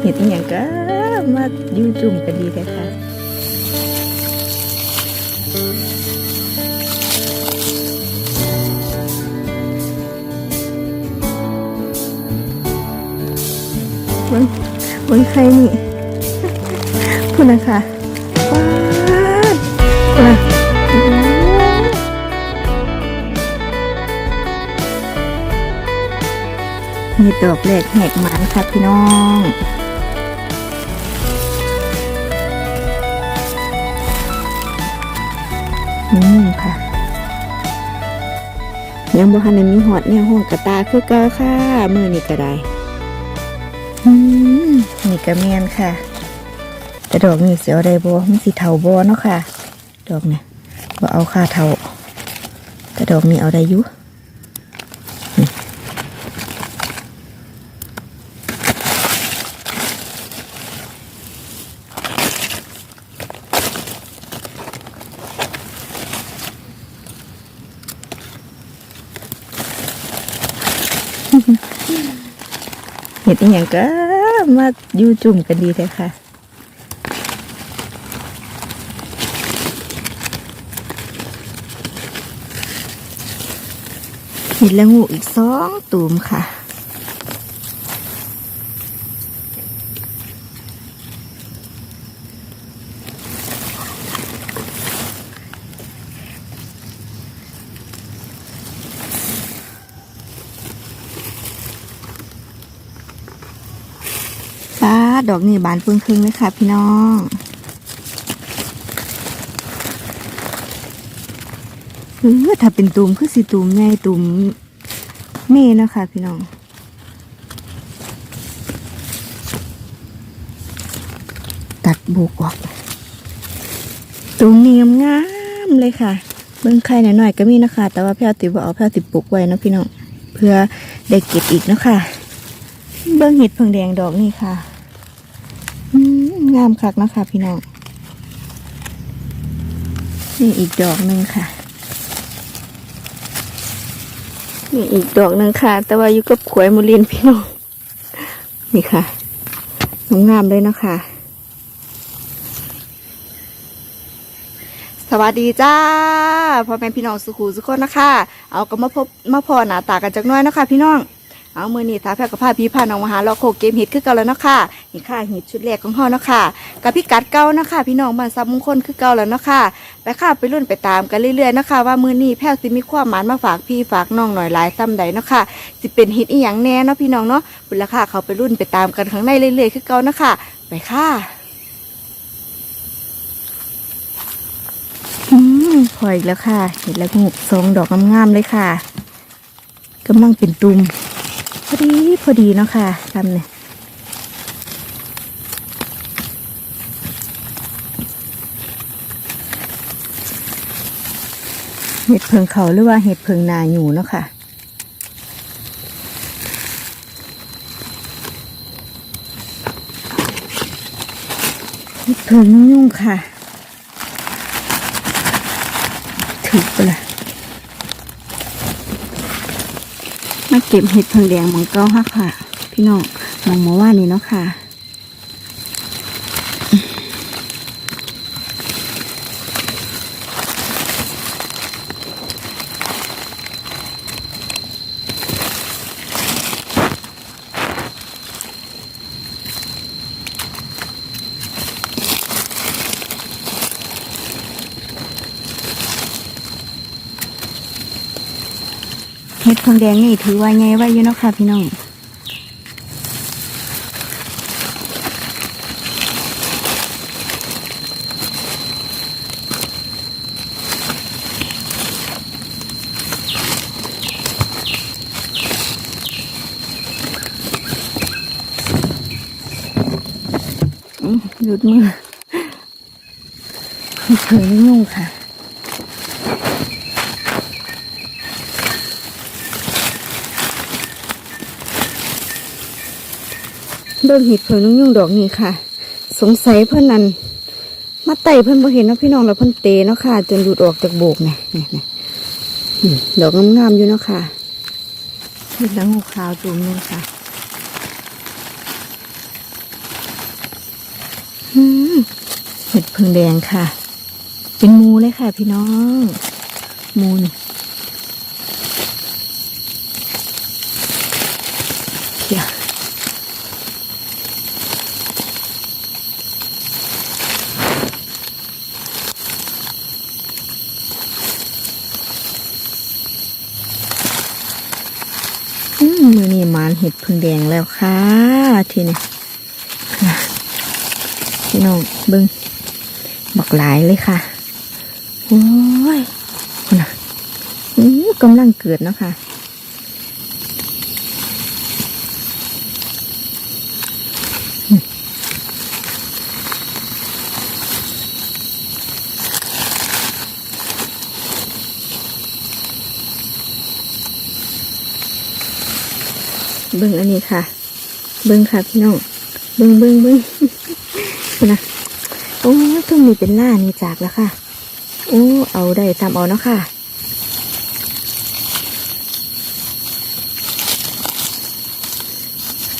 เห็ดอหย่างก็มาอยู่จุ่มกันดีเลยค่ะเบิ้งเบิ้งใครนี่พูดนะคะ มีดอกแรกแหกหมันค่ะพี่น้องอืมค่ะ ยังบ่ทันได้มีหอดเนี่ยห่วงกระตาคือเก่าค่ะมือนี่ก็ได้อืมนี่กระเมียนค่ะ แต่ดอกนี่เสียวได้บ่มันสิเถาบ่เนาะค่ะ ดอกเนี่ยบ่เอาค่าเถาแต่ดอกนี้เอาได้อยู่ ดอหย่างก็มาอยู่จุ่มกันดีเลยค่ะเห็ดละงูอีกสองตูมค่ะ ป้า ดอกนี่บานเพิ่งครึ่งเลยค่ะพี่น้องเออถ้าเป็นตูมคือสิตูมใหญ่ตูมเม่เนาะคะพี่น้องตัดบุกออกตูมเนียมงามเลยค่ะ เบิ้งไข่หน่อยๆก็มีนะคะ แต่ว่าแพรวติบเอาแพรวติปลูกไว้นะพี่น้องเพื่อได้เก็บอีกเนาะค่ะเบิ้งเห็ดเพิงแดงดอกนี่ค่ะ งามคักนะคะพี่น้อง นี่อีกดอกหนึ่งค่ะ นี่อีกดอกหนึ่งค่ะ แต่ว่าอยู่กับขวยมูลินพี่น้อง นี่ค่ะงามเลยนะคะ สวัสดีจ้าพ่อแม่พี่น้องสุขูสุขคนนะคะ เอาก็มาพบมาพอหน้าตากันจักน้อยนะคะ พี่น้อง เอามือนี่ท้าแพรกับผ้าพี่พาน้องมหาเราโคเกมฮิตคือเก่าแล้วเนาะค่ะนี่ค่ะฮิตชุดแรกของเฮาเนาะค่ะกับพี่กัดเก่าเนาะค่ะพี่น้องบ้านซับมงคลคือเก่าแล้วเนาะค่ะไปค่ะไปรุ่นไปตามกันเรื่อยๆเนาะค่ะว่ามือนี้แพรสิมีความหมานมาฝากพี่ฝากน้องหน่อยหลายซ้ำใดเนาะค่ะสิเป็นฮิตอีหยังแน่เนาะพี่น้องเนาะบุญละค่ะเขาไปรุ่นไปตามกันข้างในเรื่อยๆคือเก่าเนาะค่ะไปค่ะอืมพออีกแล้วค่ะ เห็นแล้วงูสองดอกงามๆเลยค่ะกำลังเป็นตุ่ม พอดีพอดีเนาะค่ะทำเนี่ยเห็ดเพิงเขาหรือว่าเห็ดเพิงนาอยู่เนาะค่ะเห็ดเพิงยุ่งค่ะถึกไปละ มา เก็บเห็ดเพิงแดงมองเก้าฮักค่ะ พี่น้องมองมาว่านี่เนาะค่ะ เห็ดเพิงแดงนี่ถือว่าไงไว้อยู่นะค่ะพี่น้องหยุดมือเห็ดเพิงนี่ยุ่งค่ะ เบิ่งเห็ดเพิ่งนุ่งยุ่งดอกนี่ค่ะ สงสัยเพื่อนนั้นมาไต่เพื่อนบ่เห็นเนาะพี่น้องแล้วเพิ่นเตะเนาะค่ะ จนหลุดออกจากโบกเนี่ยเนี่ยเนี่ยอืมดอกงามๆอยู่เนาะค่ะเห็ดละงูขาวจุ่มนึงค่ะอืมเห็ดพึ่งแดงค่ะ เป็นหมูเลยค่ะ พี่น้องหมูนี่เดี๋ยวอื มานเห็ดพึ่งแดงแล้วค่ะทีนี้พี่น้องเบิ้งบอกหลายเลยค่ะ โอ้ยคุณน่ะอู้กำลังเกิดเนาะค่ะ เบิ้งอันนี้ค่ะ เบิ้งค่ะพี่น้องเบิ้งเบิ้งเบิ้งนะโอ้ยตรงนี้เป็นล่านี่จากแล้วค่ะโอ้เอาได้ตามเอาเนาะค่ะ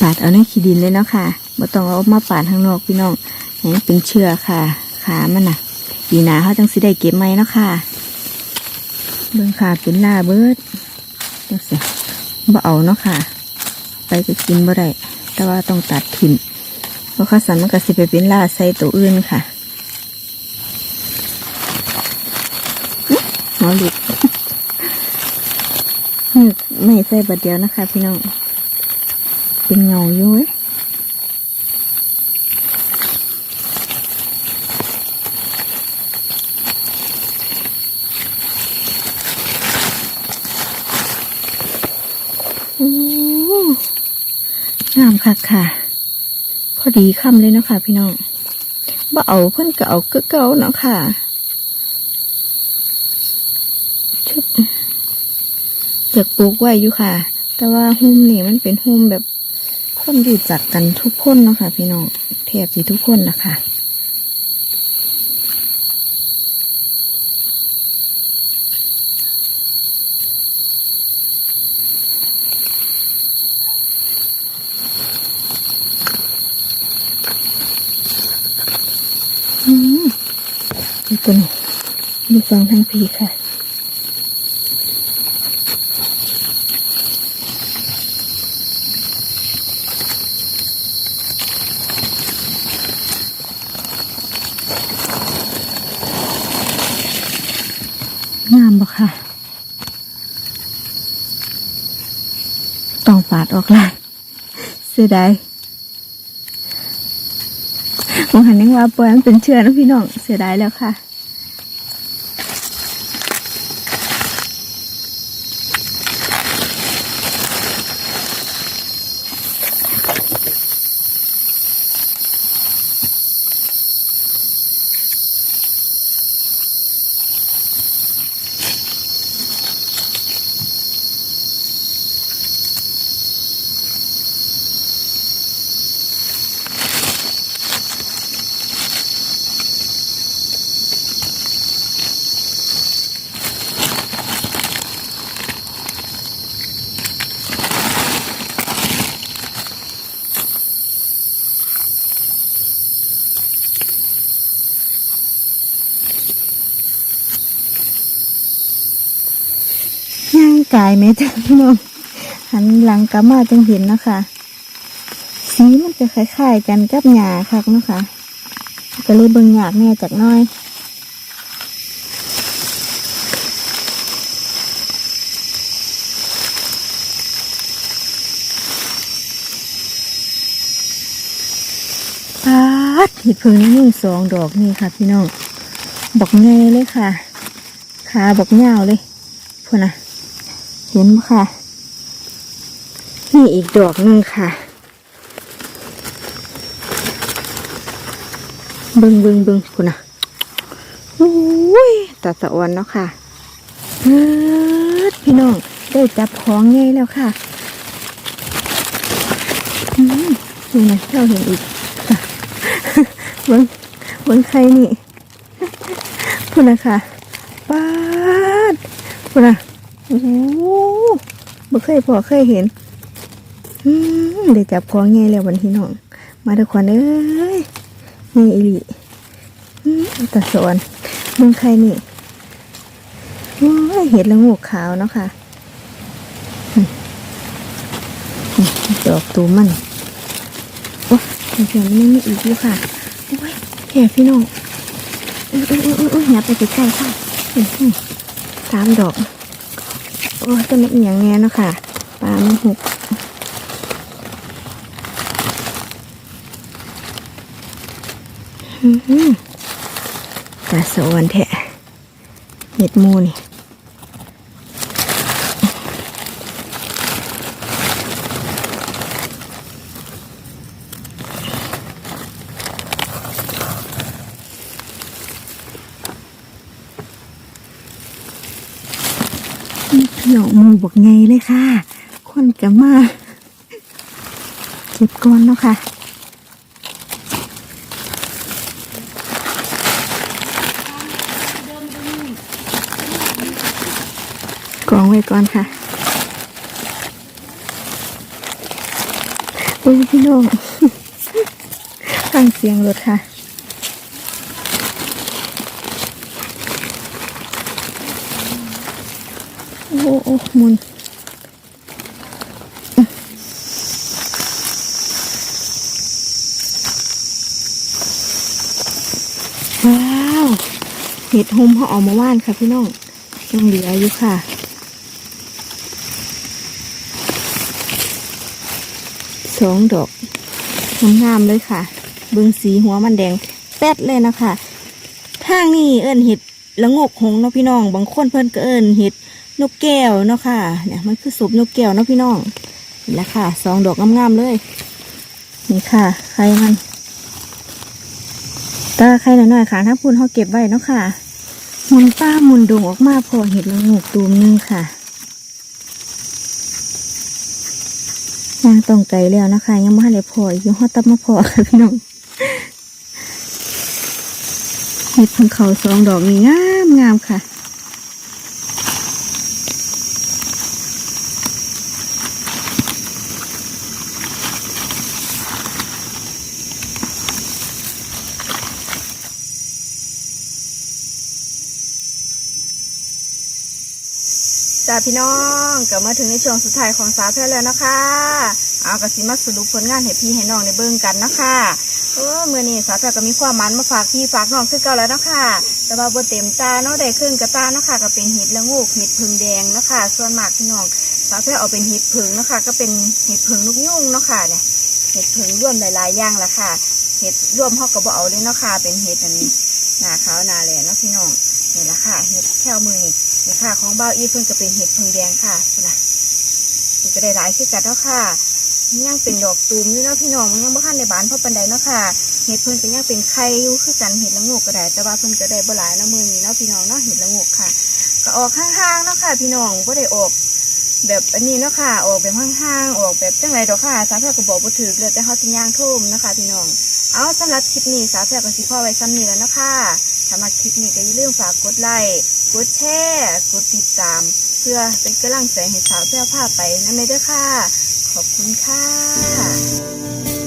ปาดเอาในขี้ดินเลยเนาะค่ะบ่ต้องเอามาปาดข้างนอกพี่น้องให้มันเป็นเชือกค่ะ ขามันน่ะปีหนาเขาจังสิได้เก็บไหมเนาะค่ะ เบิ่งค่ะเป็นล่าเบิดจังสิบ่เอาเนาะค่ะ ไปก็กินบ่ได้แต่ว่าต้องตัดถิ่มเพราะข้าสันมันก็สิไปเป็นล่าใส่ตัวอื่นค่ะหัวหลุดไม่ใส่บัดเดียวนะคะ พี่น้อง เป็นเงาอยู่เว้ยโอ้งามค่ะค่ะ พอ ดีคำเลยเนาะคะพี่น้องบ่เอาเพิ่นก็เอาก็เก่าเนาะค่ะชุบอยากปลูกไว้อยู่ค่ะ แต่ว่าหุ้มนี่มันเป็นหุ้มแบบคนอยู่จักกันทุกคนเนาะค่ะ พี่น้องแทบสิทุกคนนะคะ อืมดู ตัวนี้ดูฟังทั้งพีค่ะงามบ่ค่ะ ต้องปาดออกล่เสียดายมองหันยังว่าปล่อยมันเป็นเชื้อนะพี่น้อง เสียดายแล้วค่ะ กายไหมจ๊ะพี่น้องหันหลังกลับมาจังเห็นนะคะ สีมันจะคล้ายๆกันกับหญ้าคักเนะคะก็เลยเบิ่งยาแน่จากน้อยปาดเห็ดเพิ่งนี่สองดอกนี่ค่ะ พี่น้องบอกไงเลยค่ะขาบอกเงาเลยพูดนะ เห็นไหมค่ะ นี่อีกดอกหนึ่งค่ะ เบึงเบึงเบึงพูดนะอุ้ยตัดสะออนเนาะค่ะเฮ้ยพี่น้องได้จับของไงแล้วค่ะอืมนี่นะเราเห็นอีกเบิ้งเบิ้งใครนี่พูดนะค่ะป้าดพูดนะ โอ้โหบ่เคยพอเคยเห็นอืมได้จับของไงแล้ววันที่น้อง มาทุกคนเอ้ยนี่อีหลีตะสอนเมืองใครนี่เห็ดละงูขาวเนาะค่ะดอกตูมันโอ้ยเดี๋ยวมันยังมีอีกอยู่ค่ะโอ้ยแค่พี่น้องอุ้ยอุ้ยอุ้ยอุ้ยอย่าไปใกล้ๆค่ะสามดอก โอ้จะไม่เอียงแน่เนาะค่ะ ปลาไม่หุบอื้อหือตาสวนแทะเห็ดมูนี่ นี่พี่น้องหมูบอกไงเลยค่ะ คนจะมาเก็บก่อนเนาะค่ะกองไว้ก่อนค่ะโอ้ยพี่น้องฟังเสียงรถค่ะ โอ้โหโอ้มุนว้าวเห็ดหุมเขาออกมาว่านค่ะพี่น้องยังเหลืออยู่ค่ะสองดอกงามๆเลยค่ะ เบึงสีหัวมันแดงแป๊ดเลยนะคะทางนี้เอิ้นเห็ดละงกหงเนาะพี่น้อง บางคนเพิ่นก็เอิ้นเห็ด นกแก้วเนาะค่ะ เนี่ยมันคือสุบนกแก้วเนาะพี่น้องเห็นแล้วค่ะสองดอกงามๆเลย นี่ค่ะ ใครมันตาใครหน่อยๆค่ะถ้าพูนเขาเก็บไว้เนาะค่ะมุนป้ามุนดงออกมาพอเห็ดละงูกตูมหนึงค่ะยางต้องไกลแล้วนะคะ ยังไม่ได้พออยังฮอตับมาพอค่ะพี่น้องเห็ดพังเขาสองดอกนี่งามงามค่ะ พี่น้องกลับมาถึงในช่วงสุดท้ายของสาวแพทย์แล้วนะคะ เอากระสิมาสรุปผลงานให้พี่ให้น้องในเบิ่งกันนะคะเออเมื่อนี้สาวแพทย์ก็มีความมันมาฝากพี่ฝากน้องคือเก่าแล้วนะคะแต่ว่าบ่เต็มตาเนาะได้ครึ่งกระตาเนาะคะก็เป็นเห็ดละงูกเห็ดพึ่งแดงเนาะคะส่วนมากพี่น้องสาวแพทย์เอาเป็นเห็ดพึ่งเนาะคะก็เป็นเห็ดพึ่งลูกยุ่งเนาะค่ะเนี่ยเห็ดพึ่งร่วมหลายๆอย่างละค่ะเห็ดร่วมเขาก็บ่เอาเลยเนาะค่ะเป็นเห็ดอันนี้หนาขาวหนาแหล่เนาะพี่น้องนี่ละค่ะเห็ดแค่มือนี่ นี่ค่ะ ของเบ้าอีเพิ่นก็เป็นเห็ดพึ่งแดงค่ะนะมันก็ได้หลายชื่อกัดแล้วค่ะมันยังเป็นดอกตูมอยู่เนาะพี่น้องมันยังบ่ทันในบ้านเพราะปันใดเนาะค่ะเห็ดเพิ่นก็ยังเป็นไข่อยู่คือกันเห็ดละโงกก็ได้แต่ว่าเพิ่นก็ได้บ่หลายเนาะมือนี้เนาะพี่น้องเนาะเห็ดละงกค่ะ ก็ออกข้างๆเนาะค่ะ พี่น้องบ่ได้ออกแบบอันนี้เนาะค่ะออกแบบห่างๆออกแบบจังไรดอกค่ะ สาวแพรก็บอกบ่ถือเลยแต่เฮาสิย่างทุ่มนะคะพี่น้อง เอาสำหรับคลิปนี้สาวแพรก็สิพ่อไว้ซ้ำนี้แล้วเนาะคะถ้ามาคลิปนี้ก็อย่าลืมฝากกดไลค์ กดแชร์กดติดตาม เพื่อเป็นกำลังใจให้สาวเพื่อผ้าไปนั่นเมเด้วยค่ะ ขอบคุณค่ะ